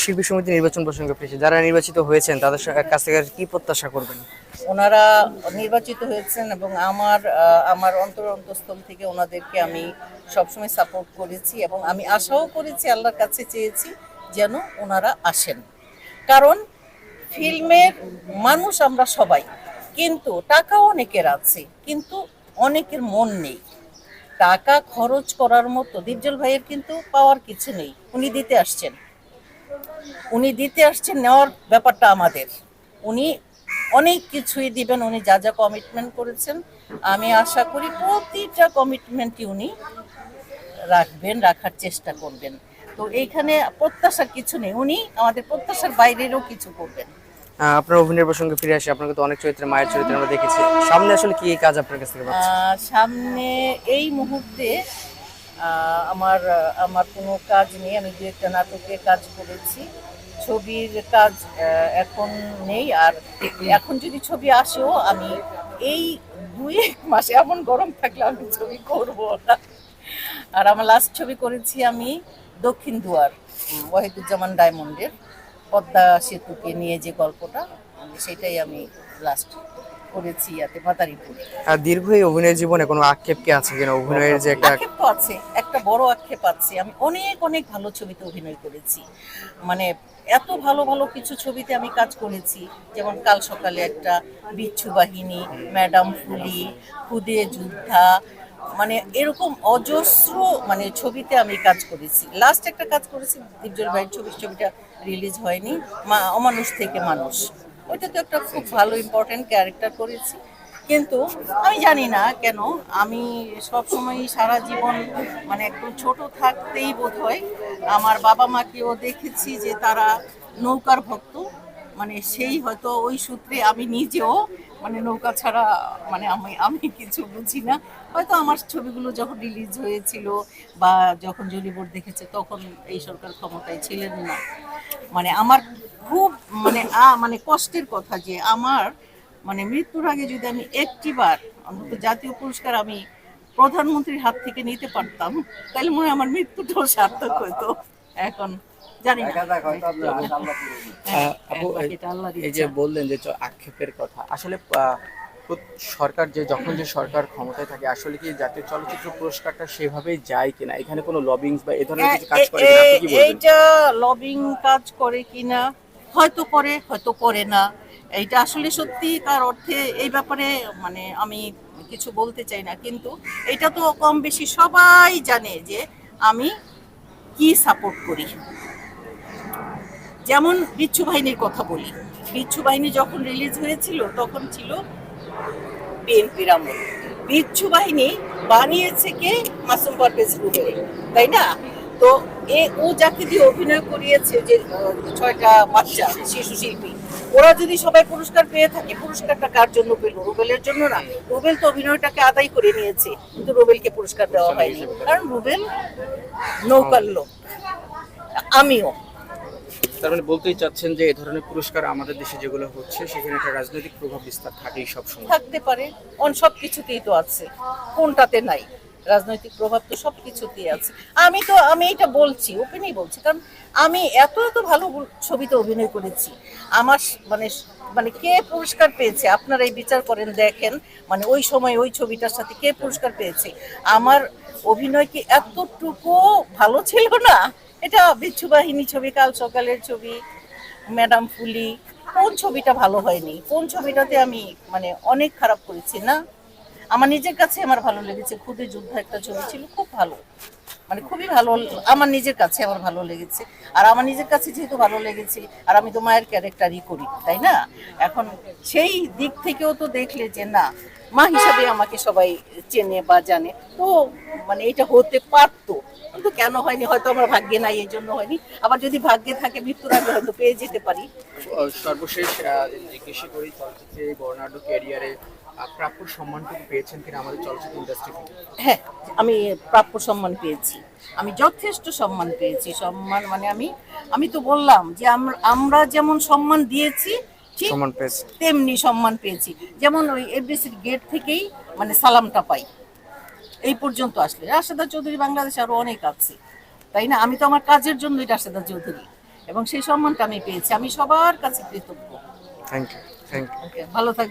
শিল্পী সমিতি নির্বাচন প্রসঙ্গে পেয়েছে যারা নির্বাচিত হয়েছেন, তাদের কাছ থেকে কি প্রত্যাশা করবেন? ওনারা নির্বাচিত হয়েছেন এবং আমার আমার অন্তর অন্তঃস্থল থেকে ওনাদেরকে আমি সবসময় সাপোর্ট করেছি এবং আমি আশাও করেছি, আল্লাহর কাছে চেয়েছি যেন ওনারা আসেন। কারণ ফিল্মের মানুষ আমরা সবাই, কিন্তু টাকা অনেকের আছে, কিন্তু অনেকের মন নেই। টাকা খরচ করার মতো, দীপজল ভাইয়ের কিন্তু পাওয়ার কিছু নেই, উনি দিতে আসছেন। উনি দিতে আসছেন নেওয়ার ব্যাপারটা আমাদের। উনি অনেক কিছুই দিবেন উনি যা যা কমিটমেন্ট করেছেন। আমি আশা করি প্রতিটা কমিটমেন্টই উনি রাখবেন রাখার চেষ্টা করবেন। তো এইখানে প্রত্যাশার কিছু নেই উনি আমাদের প্রত্যাশার বাইরেরও কিছু করবেন। আপনার অভিনয়ের প্রসঙ্গে ফিরে আসি আপনাকে তো অনেক চরিত্রে মায়ের চরিত্রে আমরা দেখেছি। সামনে আসলে কি কাজ আপনার কাছ থেকে সামনে এই মুহূর্তে আমার আমার কোনো কাজ নেই, আমি দু একটা নাটকে কাজ করেছি। ছবির কাজ এখন নেই, আর এখন যদি ছবি আসেও আমি এই দুই এক মাসে এমন গরম থাকলে আমি ছবি করব না। আর আমার লাস্ট ছবি করেছি আমি দক্ষিণ দুয়ার, ওয়াহিদুজ্জামান ডায়মন্ডের। পদ্মা সেতুকে নিয়ে যে গল্পটা, সেটাই আমি লাস্ট করেছি ইয়াতে মাদারীপুর আর দীর্ঘ এই অভিনয় জীবনে কোনো আক্ষেপ কি আছে কিনা? অভিনয়ের যে একটা আক্ষেপ তো আছে একটা বড় আক্ষেপ আছে। আমি অনেক অনেক ভালো ছবিতে অভিনয় করেছি। মানে এত ভালো ভালো কিছু ছবিতে আমি কাজ করেছি। যেমন কাল সকালে একটা বিচ্ছু বাহিনী ম্যাডাম ফুলি খুদে যোদ্ধা মানে এরকম অজস্র মানে ছবিতে আমি কাজ করেছি। লাস্ট একটা কাজ করেছি দীপজল ভাইয়ের ছবি ছবিটা রিলিজ হয়নি। মা অমানুষ থেকে মানুষ। ওইটা তো একটা খুব ভালো ইম্পর্টেন্ট ক্যারেক্টার করেছি। কিন্তু আমি জানি না কেন আমি সব সময় সারা জীবন মানে একটু ছোট থাকতেই বোধ হয় আমার বাবা মাকেও দেখেছি যে তারা নৌকার ভক্ত। মানে সেই হয়তো ওই সূত্রে আমি নিজেও মানে নৌকা ছাড়া মানে আমি আমি কিছু বুঝি না। হয়তো আমার ছবিগুলো যখন রিলিজ হয়েছিল বা যখন জলিবোর্ড দেখেছে, তখন এই সরকার ক্ষমতায় ছিলেন না। মানে আমার খুব মানে আ মানে কষ্টের কথা যে আমার মানে মৃত্যুর আগে যদি আমি একটিবার অন্তত জাতীয় পুরস্কার আমি প্রধানমন্ত্রীর হাত থেকে নিতে পারতাম, তাহলে মনে হয় আমার মৃত্যুটাও সার্থক হতো। এখন জানি হ্যাঁ, হ্যাঁ, আল্লাহর এই যে বললেন যে আক্ষেপের কথা আসলে আহ, সরকার যে যখন যে সরকার ক্ষমতায় থাকে আসলে কি জাতীয় চলচ্চিত্র পুরস্কারটা সেভাবেই যায় কিনা? এখানে কোনো লবিংস বা এই ধরনের কিছু কাজ করে কিনা? এ- এইটা লবিং কাজ করে কিনা? হয়তো করে হয়তো করে না। এইটা আসলে সত্যি তার অর্থে এই ব্যাপারে মানে আমি কিছু বলতে চাই না। কিন্তু এটা তো কম বেশি সবাই জানে যে আমি কি সাপোর্ট করি। যেমন বিচ্ছু বাহিনীর কথা বলি। বিচ্ছু বাহিনী যখন রিলিজ হয়েছিল, তখন ছিল বিএনপির আমল বিচ্ছু বাহিনী বানিয়েছে কে? মাসুম পারভেজ রুবেল তাই না? তো এ, ও যাকে দিয়ে অভিনয় করিয়েছে যে ছয়টা বাচ্চা, শিশু শিল্পী, ওরা যদি সবাই পুরস্কার পেয়ে থাকে, পুরস্কারটা কার জন্য পেল? রুবেলের জন্য না। রুবেল তো অভিনয়টাকে আদায় করে নিয়েছে, কিন্তু রুবেলকে পুরস্কার দেওয়া হয়নি। কারণ রুবেল নৌকার লোক, আমিও। তার মানে বলতেই চাচ্ছেন যে এই ধরনের পুরস্কার আমাদের দেশে যেগুলো হচ্ছে, সেখানে একটা রাজনৈতিক প্রভাব বিস্তার থাকেই সবসময়। থাকতে পারে। অন সব কিছুতেই তো আছে। কোনটাতে নাই? রাজনৈতিক প্রভাব তো সব কিছুতেই আছে। আমি তো, আমি এটা বলছি, ওপেনই বলছি, কারণ আমি এত এত ভালো ছবিতে অভিনয় করেছি। আমার মানে মানে কে পুরস্কার পেয়েছে? আপনারা এই বিচার করেন, দেখেন মানে ওই সময় ওই ছবিটার সাথে কে পুরস্কার পেয়েছে? আমার অভিনয় কি এতটুকু ভালো ছিল না? এটা বিচ্ছু বাহিনী ছবি, কাল সকালের ছবি, ম্যাডাম ফুলি। কোন ছবিটা ভালো হয়নি? কোন ছবিটাতে আমি মানে অনেক খারাপ করেছি, না? আমার নিজের কাছে আমার ভালো লেগেছে। খুদে যুদ্ধ একটা ছবি ছিল, খুব ভালো। মানে খুবই ভালো, আমার নিজের কাছে আমার ভালো লেগেছে। আর আমার নিজের কাছে যেহেতু ভালো লেগেছে, আর আমি তো মায়ের ক্যারেক্টারই করি, তাই না? এখন সেই দিক থেকেও তো দেখলে যে, না, মা হিসাবে আমাকে সবাই চেনে বা জানে। তো মানে এটা হতে পারতো। কিন্তু কেন হয়নি? হয়তো আমার ভাগ্যে নাই এই জন্য হয়নি। আবার যদি ভাগ্যে থাকে মৃত্যুর আগে হয়তো পেয়ে যেতে পারি। সর্বশেষ জিজ্ঞেস করি চলচ্চিত্রে বর্ণাঢ্য ক্যারিয়ারে প্রাপ্য সম্মানটুকু পেয়েছেন কিনা আমাদের চলচ্চিত্র ইন্ডাস্ট্রি হ্যাঁ আমি প্রাপ্য সম্মান পেয়েছি। আমি যথেষ্ট সম্মান পেয়েছি। সম্মান মানে আমি আমি তো বললাম যে আমরা যেমন সম্মান দিয়েছি ঠিক সম্মান পেয়েছে। তেমনি সম্মান পেয়েছি। যেমন ওই এফডিসির গেট থেকেই মানে সালামটা পাই। এই পর্যন্ত আসলে। রাশেদা চৌধুরী বাংলাদেশে আরও অনেক আছে। তাই না? আমি তো আমার কাজের জন্যই রাশেদা চৌধুরী। এবং সেই সম্মানটা আমি পেয়েছি। আমি সবার কাছে কৃতজ্ঞ। Thank you thank you okay ভালো থাকবেন